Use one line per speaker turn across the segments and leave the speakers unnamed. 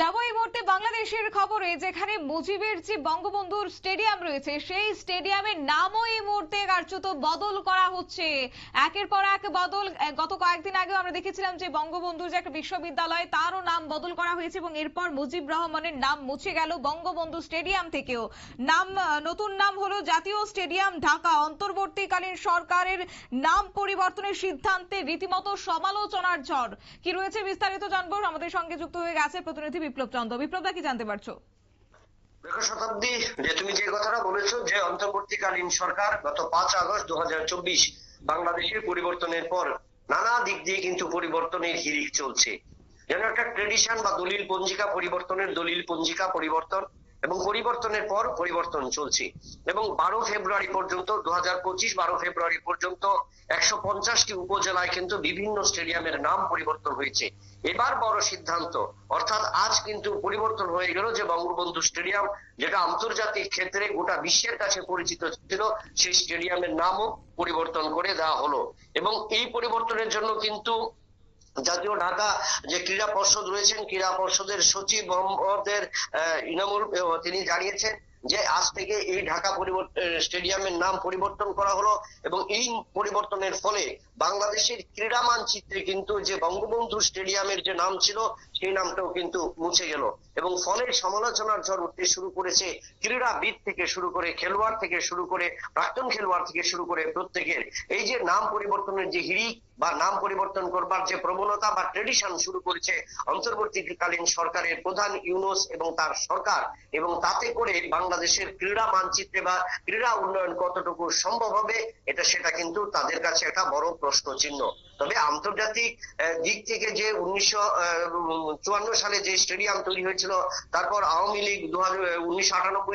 যাব এই মুহূর্তে বাংলাদেশের খবরে, যেখানে মুজিবের যে বঙ্গবন্ধুর স্টেডিয়াম রয়েছে, সেই স্টেডিয়ামের নামও এই মুহূর্তে কার্যত বদল করা হচ্ছে। একের পর এক বদল গত কয়েকদিন আগেও আমরা দেখেছিলাম যে বঙ্গবন্ধুর যে একটা বিশ্ববিদ্যালয়, তারও নাম বদল করা হয়েছে এবং এরপর মুজিব রহমানের নাম মুছে গেল বঙ্গবন্ধু স্টেডিয়াম থেকেও। নাম নতুন নাম হলো জাতীয় স্টেডিয়াম ঢাকা। অন্তর্বর্তীকালীন সরকারের নাম পরিবর্তনের সিদ্ধান্তে রীতিমতো সমালোচনার ঝড়। কি রয়েছে বিস্তারিত জানব? আমাদের সঙ্গে যুক্ত হয়ে গেছে প্রতিনিধি বিপ্লব চন্দ্র। বিপ্লবদা কি জানতে পারছ?
শতাব্দী, যে তুমি যে কথাটা বলেছ যে অন্তর্বর্তীকালীন সরকার গত পাঁচ আগস্ট দু হাজার চব্বিশ বাংলাদেশের পরিবর্তনের পর নানা দিক দিয়ে কিন্তু পরিবর্তনের হিড়িক চলছে। যেন একটা ট্রেডিশন বা দলিল পঞ্জিকা পরিবর্তনের দলিল পঞ্জিকা পরিবর্তন। এবং পরিবর্তনের পর পরিবর্তন চলছে। এবং বারো ফেব্রুয়ারি পর্যন্ত দু হাজার পঁচিশ বারো ফেব্রুয়ারি পর্যন্ত একশো পঞ্চাশটি উপজেলায় কিন্তু বিভিন্ন স্টেডিয়ামের নাম পরিবর্তন হয়েছে। এবার বড় সিদ্ধান্ত, অর্থাৎ আজ কিন্তু পরিবর্তন হয়ে গেল যে বঙ্গবন্ধু স্টেডিয়াম, যেটা আন্তর্জাতিক ক্ষেত্রে গোটা বিশ্বের কাছে পরিচিত ছিল, সেই স্টেডিয়ামের নামও পরিবর্তন করে দেওয়া হলো। এবং এই পরিবর্তনের জন্য কিন্তু জাতীয় ঢাকা যে ক্রীড়া পর্ষদ রয়েছেন, ক্রীড়া পর্ষদের সচিব মোহাম্মদের ইনামুল তিনি জানিয়েছেন যে আজ থেকে এই ঢাকা স্টেডিয়ামের নাম পরিবর্তন করা হলো এবং এই পরিবর্তনের ফলে বাংলাদেশের ক্রীড়া মানচিত্রে কিন্তু যে বঙ্গবন্ধু স্টেডিয়ামের যে নাম ছিল, সেই নামটাও কিন্তু মুছে গেল এবং ফলে সমালোচনার ঝড় উঠতে শুরু করেছে ক্রীড়াবিদ থেকে শুরু করে খেলোয়াড় থেকে শুরু করে প্রাক্তন খেলোয়াড় থেকে শুরু করে প্রত্যেকের। এই যে নাম পরিবর্তনের যে হিড়িক বা নাম পরিবর্তন করবার যে প্রবণতা বা ট্রেডিশন শুরু করেছে অন্তর্বর্তীকালীন সরকারের প্রধান ইউনুস এবং তার সরকার এবং তাতে করে বাংলাদেশের ক্রীড়া মানচিত্রে বা ক্রীড়া উন্নয়ন কতটুকু সম্ভব হবে, এটা সেটা কিন্তু তাদের কাছে একটা বড় প্রশ্ন চিহ্ন তবে আন্তর্জাতিক দিক থেকে যে উনিশশো চুয়ান্ন সালে যে স্টেডিয়াম তৈরি হয়েছিল, তারপর আওয়ামী লীগ দু উনিশশো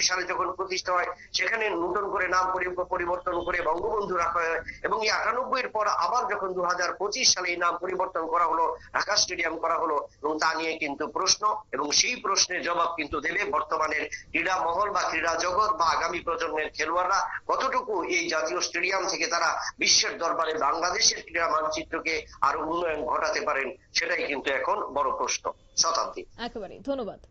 সালে যখন প্রতিষ্ঠা হয়, সেখানে নতুন করে নাম পরিবর্তন করে বঙ্গবন্ধু রাখা হয়। এবং এই আটানব্বই এর পর আবার যখন দু হাজার পঁচিশ সালে এই নাম পরিবর্তন করা হলো, ঢাকা স্টেডিয়াম করা হলো, এবং তা নিয়ে কিন্তু প্রশ্ন, এবং সেই প্রশ্নের জবাব কিন্তু দেবে বর্তমানের ক্রীড়া মহল বা ক্রীড়া জগৎ বা আগামী প্রজন্মের খেলোয়াড়রা। কতটুকু এই জাতীয় স্টেডিয়াম থেকে তারা বিশ্বের দরবারে বাংলাদেশের ক্রীড়া মানচিত্রকে আরও উন্নয়ন ঘটাতে পারেন, সেটাই কিন্তু এখন বড় প্রশ্ন শতাব্দী
একেবারে ধন্যবাদ।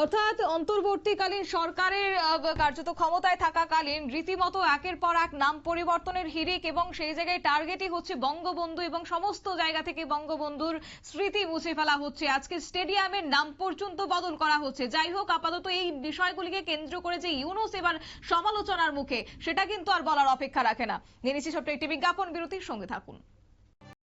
অর্থাৎ অন্তর্বর্তীকালীন সরকারের কার্যত ক্ষমতায় থাকাকালীন রীতিমতো একের পর এক নাম পরিবর্তনের হিরিক এবং সেই জায়গায় টার্গেটই হচ্ছে বঙ্গবন্ধু এবং সমস্ত জায়গা থেকে বঙ্গবন্ধুর স্মৃতি মুছে ফেলা হচ্ছে। আজকে স্টেডিয়ামের নাম পর্যন্ত বদল করা হচ্ছে। যাই হোক, আপাতত এই বিষয়গুলিকে কেন্দ্র করে যে ইউনুস এবার সমালোচনার মুখে, সেটা কিন্তু আর বলার অপেক্ষা রাখে না। নিচ্ছি ছোট্ট একটি বিজ্ঞাপন, বিরতির সঙ্গে থাকুন।